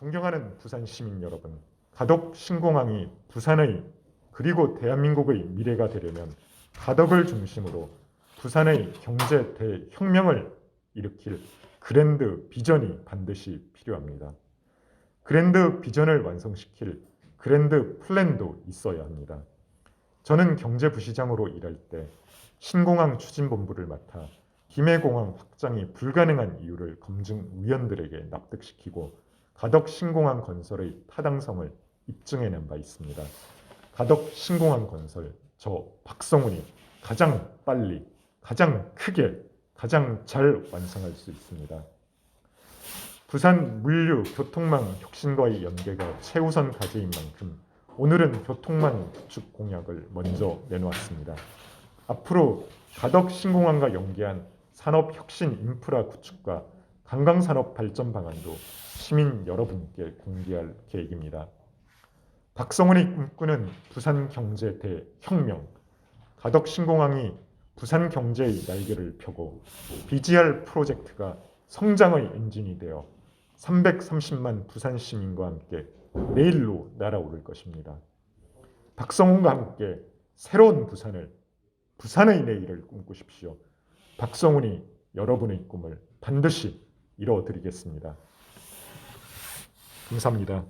존경하는 부산 시민 여러분, 가덕 신공항이 부산의 그리고 대한민국의 미래가 되려면 가덕을 중심으로 부산의 경제 대혁명을 일으킬 그랜드 비전이 반드시 필요합니다. 그랜드 비전을 완성시킬 그랜드 플랜도 있어야 합니다. 저는 경제부시장으로 일할 때 신공항 추진본부를 맡아 김해공항 확장이 불가능한 이유를 검증 위원들에게 납득시키고 가덕 신공항 건설의 타당성을 입증해낸 바 있습니다. 가덕 신공항 건설 저 박성훈이 가장 빨리, 가장 크게, 가장 잘 완성할 수 있습니다. 부산 물류 교통망 혁신과의 연계가 최우선 과제인 만큼 오늘은 교통망 구축 공약을 먼저 내놓았습니다. 앞으로 가덕 신공항과 연계한 산업 혁신 인프라 구축과 관광 산업 발전 방안도 시민 여러분께 공개할 계획입니다. 박성훈이 꿈꾸는 부산 경제 대혁명, 가덕 신공항이 부산 경제의 날개를 펴고 BGR 프로젝트가 성장의 엔진이 되어 330만 부산 시민과 함께 내일로 날아오를 것입니다. 박성훈과 함께 새로운 부산을 부산의 내일을 꿈꾸십시오. 박성훈이 여러분의 꿈을 반드시 이루어드리겠습니다. 감사합니다.